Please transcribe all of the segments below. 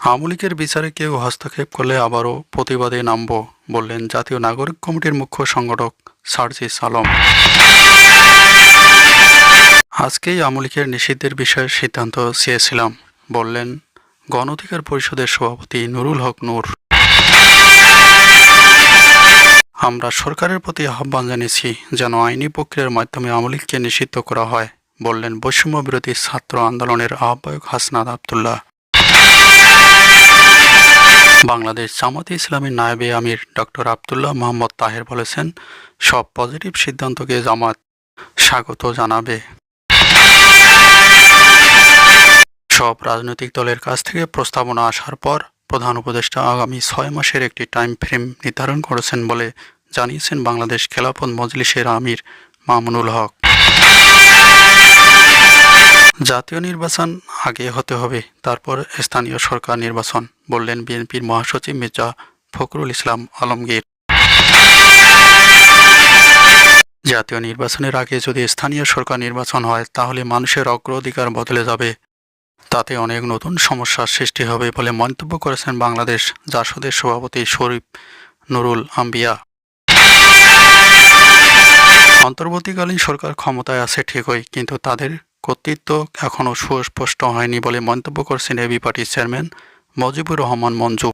আওয়ামী লীগের বিচারে কেউ হস্তক্ষেপ করলে আবারও প্রতিবাদে নামব, বললেন জাতীয় নাগরিক কমিটির মুখ্য সংগঠক সার্জিস আলম। আজকেই আওয়ামী লীগের নিষিদ্ধের বিষয়ে সিদ্ধান্ত চেয়েছিলাম, বললেন গণ অধিকার পরিষদের সভাপতি নুরুল হক নূর। আমরা সরকারের প্রতি আহ্বান জানিয়েছি যেন আইনি প্রক্রিয়ার মাধ্যমে আওয়ামী লীগকে নিষিদ্ধ করা হয়, বললেন বৈষম্য বিরোধী ছাত্র আন্দোলনের আহ্বায়ক হাসনাদ আবদুল্লাহ। বাংলাদেশ জামাতে ইসলামী নায়েবে আমির ডক্টর আবদুল্লাহ মোহাম্মদ তাহের বলেছেন, সব পজিটিভ সিদ্ধান্তকে জামাত স্বাগত জানাবে। সব রাজনৈতিক দলের কাছ থেকে প্রস্তাবনা আসার পর প্রধান উপদেষ্টা আগামী ছয় মাসের একটি টাইম ফ্রেম নির্ধারণ করেছেন বলে জানিয়েছেন বাংলাদেশ খেলাফত মজলিসের আমির মামুনুল হক। জাতীয় নির্বাচন আগে হতে হবে, তারপর স্থানীয় সরকার নির্বাচন, বললেন বিএনপির মহাসচিব মির্জা ফখরুল ইসলাম আলমগীর। জাতীয় নির্বাচনের আগে যদি স্থানীয় সরকার নির্বাচন হয়, তাহলে মানুষের অগ্রাধিকার বদলে যাবে। তাতে অনেক নতুন সমস্যার সৃষ্টি হবে বলে মন্তব্য করেছেন বাংলাদেশ জাসদের সভাপতি শরীফ নুরুল আম্বিয়া। অন্তর্বর্তীকালীন সরকার ক্ষমতায় আছে ঠিকই, কিন্তু তাদের কর্তৃত্ব এখনও সুস্পষ্ট হয়নি বলে মন্তব্য করছেন এবি পার্টির চেয়ারম্যান মজিবুর রহমান মঞ্জু।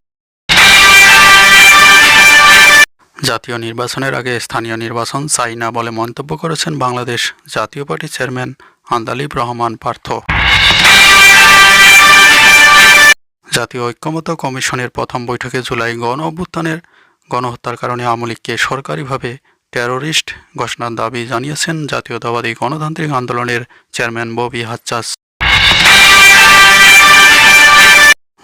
জাতীয় নির্বাচনের আগে স্থানীয় নির্বাচন চাই না বলে মন্তব্য করেছেন বাংলাদেশ জাতীয় পার্টির চেয়ারম্যান আন্দালিব রহমান পার্থ। জাতীয় ঐক্যমত্য কমিশনের প্রথম বৈঠকে জুলাই গণ অভ্যুত্থানের গণহত্যার কারণে আওয়ামী লীগকে সরকারিভাবে টেরোরিস্ট ঘোষণার দাবি জানিয়েছেন জাতীয়তাবাদী গণতান্ত্রিক আন্দোলনের চেয়ারম্যান ববি হাচ্চাস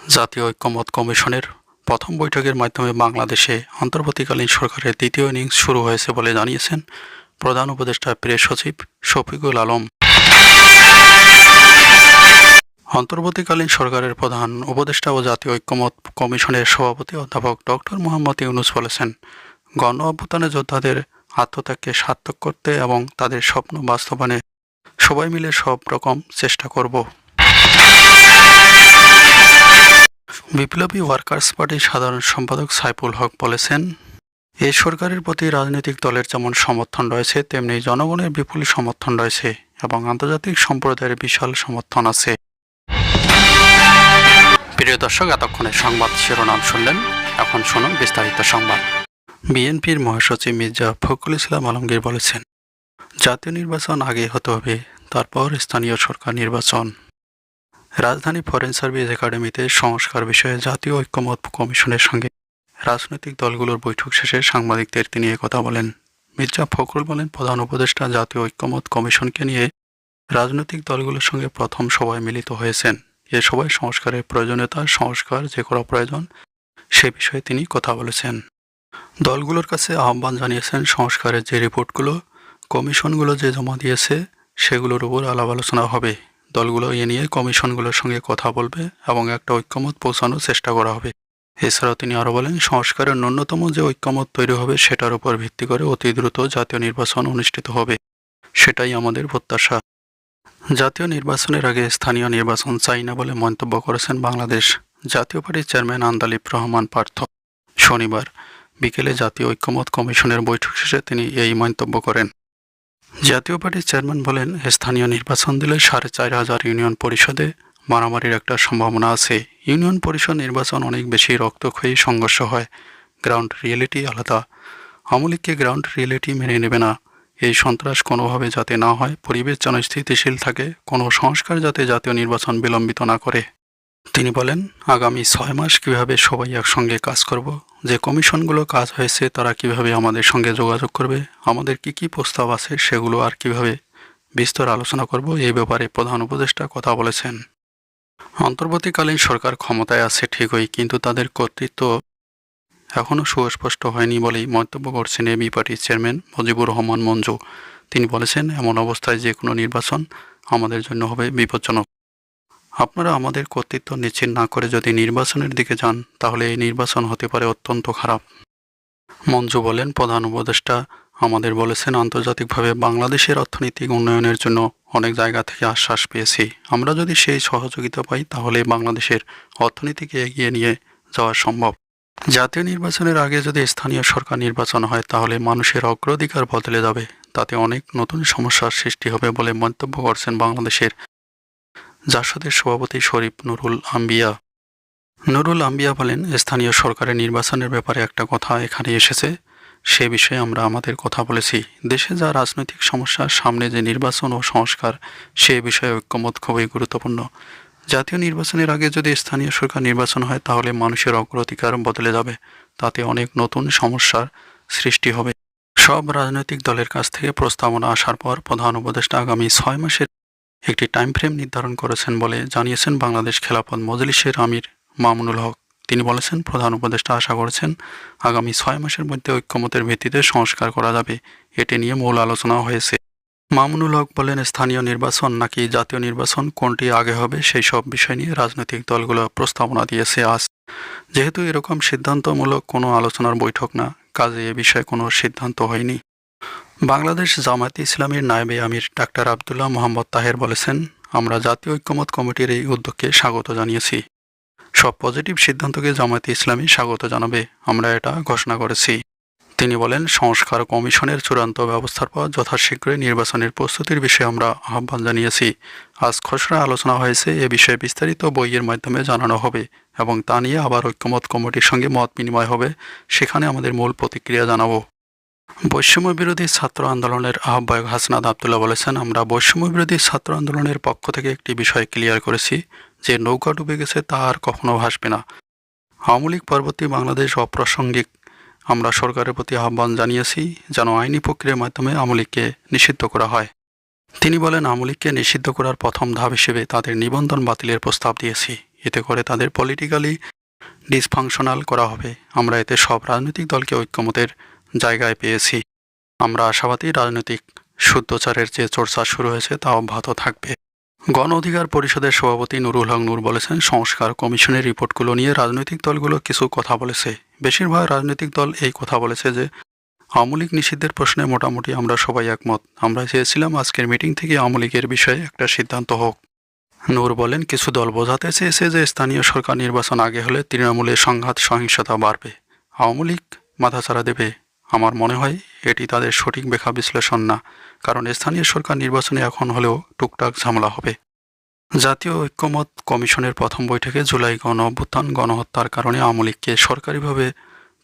জাতীয় ঐক্যমত কমিশনের প্রথম বৈঠকের মাধ্যমে বাংলাদেশে অন্তর্বর্তীকালীন সরকারের দ্বিতীয় ইনিংস শুরু হয়েছে বলে জানিয়েছেন প্রধান উপদেষ্টা প্রেস সচিব শফিকুল আলম। অন্তর্বর্তীকালীন সরকারের প্রধান উপদেষ্টা ও জাতীয় ঐক্যমত কমিশনের সভাপতি অধ্যাপক ডক্টর মোহাম্মদ ইউনুস বলেছেন গণ অভ্যুত্থানে যোদ্ধাদের আত্মত্যাগকে সার্থক করতে এবং তাদের স্বপ্ন বাস্তবায়নে সবাই মিলে সব রকম চেষ্টা করব। বিপ্লবী ওয়ার্কার্স পার্টির সাধারণ সম্পাদক সাইফুল হক বলেছেন এই সরকারের প্রতি রাজনৈতিক দলের যেমন সমর্থন রয়েছে, তেমনি জনগণের বিপুল সমর্থন রয়েছে এবং আন্তর্জাতিক সম্প্রদায়ের বিশাল সমর্থন আছে। প্রিয় দর্শক, এতক্ষণে সংবাদ শিরোনাম শুনলেন। এখন শুনুন বিস্তারিত সংবাদ। বিএনপির মহাসচিব মির্জা ফখরুল ইসলাম আলমগীর বলেছেন, জাতীয় নির্বাচন আগে হতে হবে, তারপর স্থানীয় সরকার নির্বাচন। রাজধানী ফরেন সার্ভিস একাডেমিতে সংস্কার বিষয়ে জাতীয় ঐক্যমত কমিশনের সঙ্গে রাজনৈতিক দলগুলোর বৈঠক শেষে সাংবাদিকদের তিনি কথা বলেন। মির্জা ফখরুল বলেন, প্রধান উপদেষ্টা জাতীয় ঐক্যমত কমিশনকে নিয়ে রাজনৈতিক দলগুলোর সঙ্গে প্রথম সভায় মিলিত হয়েছেন। এ সভায় সংস্কারের প্রয়োজনীয়তা, সংস্কার যে করা প্রয়োজন, সে বিষয়ে তিনি কথা বলেছেন। দলগুলোর কাছে আহ্বান জানিয়েছেন সংস্কারের যে রিপোর্টগুলো, কমিশনগুলো যে জমা দিয়েছে, সেগুলোর উপর আলাপ আলোচনা হবে। দলগুলো এ নিয়ে কমিশনগুলোর সঙ্গে কথা বলবে এবং একটা ঐক্যমত পৌঁছানোর চেষ্টা করা হবে। এছাড়াও তিনি আরও বলেন, সংস্কারের ন্যূনতম যে ঐক্যমত তৈরি হবে, সেটার উপর ভিত্তি করে অতি দ্রুত জাতীয় নির্বাচন অনুষ্ঠিত হবে। সেটাই আমাদের প্রত্যাশা। জাতীয় নির্বাচনের আগে স্থানীয় নির্বাচন চাই না বলে মন্তব্য করেছেন বাংলাদেশ জাতীয় পার্টির চেয়ারম্যান আন্দালিব রহমান পার্থ। শনিবার বিকেলে জাতীয় ঐক্যমত কমিশনের বৈঠক শেষে তিনি এই মন্তব্য করেন। জাতীয় পার্টির চেয়ারম্যান বলেন, স্থানীয় নির্বাচন দিলে সাড়ে চার হাজার ইউনিয়ন পরিষদে মারামারির একটা সম্ভাবনা আছে। ইউনিয়ন পরিষদ নির্বাচন অনেক বেশি রক্তক্ষয়ী সংঘর্ষ হয়। গ্রাউন্ড রিয়েলিটি আলাদা। আমলিককে গ্রাউন্ড রিয়েলিটি মেনে নেবে না। এই সন্ত্রাস কোনোভাবে যাতে না হয়, পরিবেশ যেন স্থিতিশীল থাকে, কোনো সংস্কার যাতে জাতীয় নির্বাচন বিলম্বিত না করে। তিনি বলেন, আগামী ছয় মাস কীভাবে সবাই একসঙ্গে কাজ করব যে কমিশনগুলো কাজ হয়েছে, তারা কীভাবে আমাদের সঙ্গে যোগাযোগ করবে? আমাদের কি কি প্রস্তাব আছে, সেগুলো আর কীভাবে বিস্তর আলোচনা করব? এই ব্যাপারে প্রধান উপদেষ্টা কথা বলেছেন। অন্তর্বর্তীকালীন সরকার ক্ষমতায় আছে ঠিকই, কিন্তু তাদের কর্তৃত্ব এখনও সুস্পষ্ট হয়নি বলেই মন্তব্য করছেন এবি পার্টির চেয়ারম্যান মুজিবুর রহমান মঞ্জু। তিনি বলেছেন, এমন অবস্থায় যে কোনো নির্বাচন আমাদের জন্য হবে বিপজ্জনক। আপনারা আমাদের কর্তৃত্ব নিশ্চিত না করে যদি নির্বাচনের দিকে যান, তাহলে এই নির্বাচন হতে পারে অত্যন্ত খারাপ। মঞ্জু বলেন, প্রধান উপদেষ্টা আমাদের বলেছেন, আন্তর্জাতিকভাবে বাংলাদেশের অর্থনৈতিক উন্নয়নের জন্য অনেক জায়গা থেকে আশ্বাস পেয়েছি। আমরা যদি সেই সহযোগিতা পাই, তাহলে বাংলাদেশের অর্থনীতিকে এগিয়ে নিয়ে যাওয়া সম্ভব। জাতীয় নির্বাচনের আগে যদি স্থানীয় সরকার নির্বাচন হয়, তাহলে মানুষের অগ্রাধিকার বদলে যাবে। তাতে অনেক নতুন সমস্যার সৃষ্টি হবে বলে মন্তব্য করছেন বাংলাদেশের জাসদের সভাপতি শরীফ নুরুল আম্বিয়া। নুরুল আম্বিয়া বলেন, স্থানীয় সরকারের নির্বাচনের ব্যাপারে একটা কথা এখানে এসেছে। সে বিষয়ে আমরা আমাদের কথা বলেছি। দেশে যা রাজনৈতিক সমস্যার সামনে যে নির্বাচন ও সংস্কার, সে বিষয়ে ঐক্যমত খুবই গুরুত্বপূর্ণ। জাতীয় নির্বাচনের আগে যদি স্থানীয় সরকার নির্বাচন হয়, তাহলে মানুষের অগ্রাধিকার বদলে যাবে। তাতে অনেক নতুন সমস্যার সৃষ্টি হবে। সব রাজনৈতিক দলের কাছ থেকে প্রস্তাবনা আসার পর প্রধান উপদেষ্টা আগামী ছয় মাসের একটি টাইম ফ্রেম নির্ধারণ করেছেন বলে জানিয়েছেন বাংলাদেশ খেলাফত মজলিসের আমির মামুনুল হক। তিনি বলেছেন, প্রধান উপদেষ্টা আশা করেছেন, আগামী ছয় মাসের মধ্যে ঐক্যমতের ভিত্তিতে সংস্কার করা যাবে। এটি নিয়ে মূল আলোচনা হয়েছে। মামুনুল হক বলেন, স্থানীয় নির্বাচন নাকি জাতীয় নির্বাচন, কোনটি আগে হবে সেই সব বিষয় নিয়ে রাজনৈতিক দলগুলো প্রস্তাবনা দিয়েছে আজ। যেহেতু এরকম সিদ্ধান্তমূলক কোনো আলোচনার বৈঠক না, কাজে এ বিষয়ে কোনো সিদ্ধান্ত হয়নি। বাংলাদেশ জামায়াতে ইসলামীর নায়েবে আমির ডাক্তার আবদুল্লাহ মোহাম্মদ তাহের বলেছেন, আমরা জাতীয় ঐক্যমত কমিটির এই উদ্যোগকে স্বাগত জানিয়েছি। সব পজিটিভ সিদ্ধান্তকে জামায়াতে ইসলামী স্বাগত জানাবে, আমরা এটা ঘোষণা করেছি। তিনি বলেন, সংস্কার কমিশনের চূড়ান্ত ব্যবস্থার পর যথাশীঘ্রই নির্বাচনের প্রস্তুতির বিষয়ে আমরা আহ্বান জানিয়েছি। আজ খসড়া আলোচনা হয়েছে, এ বিষয়ে বিস্তারিত বইয়ের মাধ্যমে জানানো হবে এবং তা নিয়ে আবার ঐক্যমত কমিটির সঙ্গে মত বিনিময় হবে, সেখানে আমাদের মূল প্রতিক্রিয়া জানাব। বৈষম্য বিরোধী ছাত্র আন্দোলনের আহ্বায়ক হাসনাদ আবদুল্লাহ বলেছেন, আমরা বৈষম্য বিরোধী ছাত্র আন্দোলনের পক্ষ থেকে একটি বিষয় ক্লিয়ার করেছি, যে নৌকা ডুবে গেছে তা আর কখনো ভাসবে না। আওয়ামী লীগ পরবর্তী বাংলাদেশ অপ্রাসঙ্গিক। আমরা সরকারের প্রতি আহ্বান জানিয়েছি, যেন আইনি প্রক্রিয়ার মাধ্যমে আওয়ামী নিষিদ্ধ করা হয়। তিনি বলেন, আওয়ামী নিষিদ্ধ করার প্রথম ধাপ হিসেবে তাদের নিবন্ধন বাতিলের প্রস্তাব দিয়েছি। এতে করে তাদের পলিটিক্যালি ডিসফাংশনাল করা হবে। আমরা এতে সব রাজনৈতিক দলকে ঐক্যমতের জায়গায় পেয়েছি। আমরা আশাবাদী রাজনৈতিক শুদ্ধচারের যে চর্চা শুরু হয়েছে তা অব্যাহত থাকবে। গণ অধিকার পরিষদের সভাপতি নুরুল হক নূর বলেছেন, সংস্কার কমিশনের রিপোর্টগুলো নিয়ে রাজনৈতিক দলগুলো কিছু কথা বলেছে। বেশিরভাগ রাজনৈতিক দল এই কথা বলেছে যে, আওয়ামী লীগ নিষিদ্ধের প্রশ্নে মোটামুটি আমরা সবাই একমত। আমরা চেয়েছিলাম আজকের মিটিং থেকে আওয়ামী লীগের বিষয়ে একটা সিদ্ধান্ত হোক। নূর বলেন, কিছু দল বোঝাতে চেয়েছে যে, স্থানীয় সরকার নির্বাচন আগে হলে তৃণমূলের সংঘাত, সহিংসতা বাড়বে। আওয়ামী লীগ মাথাচাড়া দেবে। আমার মনে হয় এটি তাদের সঠিক ব্যাখ্যা বিশ্লেষণ না, কারণ স্থানীয় সরকার নির্বাচনে এখন হলেও টুকটাক ঝামেলা হবে। জাতীয় ঐক্যমত কমিশনের প্রথম বৈঠকে জুলাই গণ অভ্যুত্থান, গণহত্যার কারণে আওয়ামী সরকারিভাবে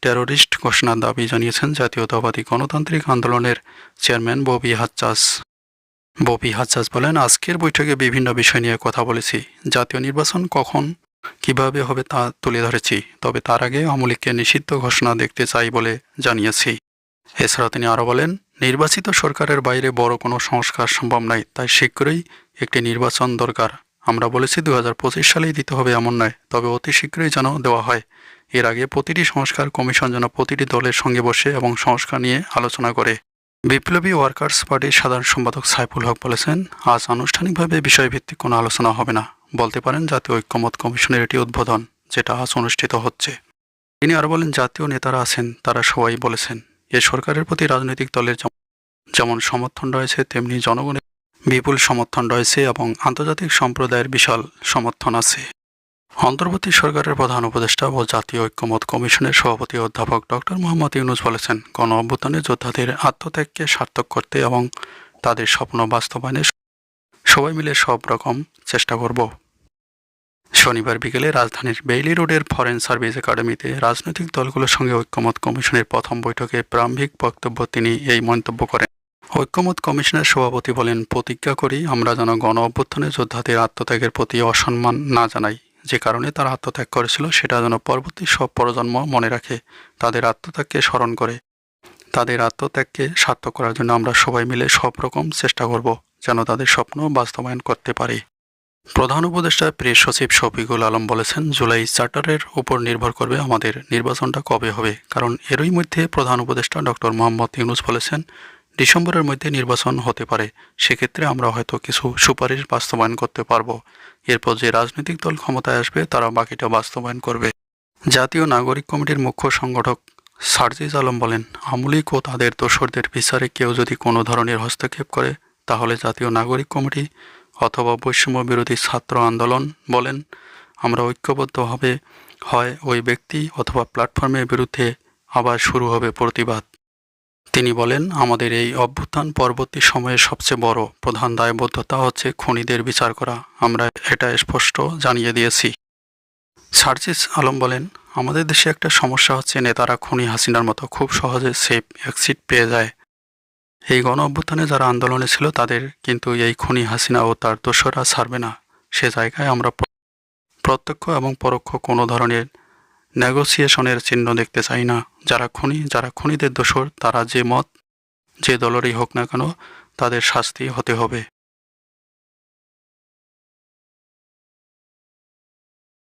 টেরোরিস্ট ঘোষণার দাবি জানিয়েছেন জাতীয়তাবাদী গণতান্ত্রিক আন্দোলনের চেয়ারম্যান ববি হাজ্জাজ। ববি হাজ্জাজ বলেন, আজকের বৈঠকে বিভিন্ন বিষয় নিয়ে কথা বলেছি। জাতীয় নির্বাচন কখন কীভাবে হবে তা তুলে ধরেছি, তবে তার আগে আমলিককে নিষিদ্ধ ঘোষণা দেখতে চাই বলে জানিয়েছি। এছাড়া তিনি আরও বলেন, নির্বাচিত সরকারের বাইরে বড় কোনো সংস্কার সম্ভব নয়, তাই শীঘ্রই একটি নির্বাচন দরকার। আমরা বলেছি দু হাজার পঁচিশ সালেই দিতে হবে, এমন নয়, তবে অতি শীঘ্রই যেন দেওয়া হয়। এর আগে প্রতিটি সংস্কার কমিশন যেন প্রতিটি দলের সঙ্গে বসে এবং সংস্কার নিয়ে আলোচনা করে। বিপ্লবী ওয়ার্কার্স পার্টির সাধারণ সম্পাদক সাইফুল হক বলেছেন, আজ আনুষ্ঠানিকভাবে বিষয়ভিত্তিক কোনো আলোচনা হবে না। বলতে পারেন জাতীয় ঐক্যমত কমিশনের এটি উদ্বোধন, যেটা আজ অনুষ্ঠিত হচ্ছে। তিনি আরও বলেন, জাতীয় নেতারা আছেন, তারা সবাই বলেছেন, এ সরকারের প্রতি রাজনৈতিক দলের যেমন- সমর্থন রয়েছে, তেমনি জনগণের বিপুল সমর্থন রয়েছে এবং আন্তর্জাতিক সম্প্রদায়ের বিশাল সমর্থন আছে। অন্তর্বর্তী সরকারের প্রধান উপদেষ্টা ও জাতীয় ঐক্যমত কমিশনের সভাপতি অধ্যাপক ডক্টর মোহাম্মদ ইউনুস বলেছেন গণ অভ্যুত্থানে যোদ্ধাদের আত্মত্যাগকে সার্থক করতে এবং তাদের স্বপ্ন বাস্তবায়নে সবাই মিলে সব রকম চেষ্টা করব। শনিবার বিকেলে রাজধানীর বেইলি রোডের ফরেন সার্ভিস একাডেমিতে রাজনৈতিক দলগুলোর সঙ্গে ঐক্যমত কমিশনের প্রথম বৈঠকে প্রারম্ভিক বক্তব্য তিনি এই মন্তব্য করেন। ঐক্যমত কমিশনের সভাপতি বলেন, প্রতিজ্ঞা করি আমরা যেন গণ অভ্যুত্থানে যোদ্ধাদের আত্মত্যাগের প্রতি অসম্মান না জানাই। যে কারণে তারা আত্মত্যাগ করেছিল, সেটা যেন পরবর্তী সব প্রজন্ম মনে রাখে, তাদের আত্মত্যাগকে স্মরণ করে। তাদের আত্মত্যাগকে সার্থক করার জন্য আমরা সবাই মিলে সব রকম চেষ্টা করব। যেন তাদের স্বপ্ন বাস্তবায়ন করতে পারে। প্রধান উপদেষ্টা প্রেস সচিব শফিকুল আলম বলেছেন, জুলাই চার্টারের উপর নির্ভর করবে আমাদের নির্বাচনটা কবে হবে। কারণ এরই মধ্যে প্রধান উপদেষ্টা ডক্টর মোহাম্মদ ইউনুস বলেছেন, ডিসেম্বরের মধ্যে নির্বাচন হতে পারে। সেক্ষেত্রে আমরা হয়তো কিছু সুপারিশ বাস্তবায়ন করতে পারব। এরপর যে রাজনৈতিক দল ক্ষমতায় আসবে তারা বাকিটা বাস্তবায়ন করবে। জাতীয় নাগরিক কমিটির মুখ্য সংগঠক সার্জিজ আলম বলেন, আমলিক ও তাদের দোসরদের বিচারে কেউ যদি কোনো ধরনের হস্তক্ষেপ করে তাহলে জাতীয় নাগরিক কমিটি অথবা বৈষম্য বিরোধী ছাত্র আন্দোলন বলেন, আমরা ঐক্যবদ্ধভাবে হয় ওই ব্যক্তি অথবা প্ল্যাটফর্মের বিরুদ্ধে আবার শুরু হবে প্রতিবাদ। তিনি বলেন, আমাদের এই অভ্যুত্থান পরবর্তী সময়ে সবচেয়ে বড় প্রধান দায়বদ্ধতা হচ্ছে খুনিদের বিচার করা। আমরা এটা স্পষ্ট জানিয়ে দিয়েছি। সার্জিস আলম বলেন, আমাদের দেশে একটা সমস্যা হচ্ছে, নেতারা খুনি হাসিনার মতো খুব সহজে সেফ এক্সিট পেয়ে যায়। এই গণ অভ্যুত্থানে যারা আন্দোলনে ছিল তাদের কিন্তু এই খুনি হাসিনা ও তার দোষরা ছাড়বে না। সে জায়গায় আমরা প্রত্যক্ষ এবং পরোক্ষ কোনো ধরনের নেগোসিয়েশনের চিহ্ন দেখতে চাই না। যারা খুনি, যারা খুনিদের দোষর তারা যে মত, যে দলেরই হোক না কেন, তাদের শাস্তি হতে হবে।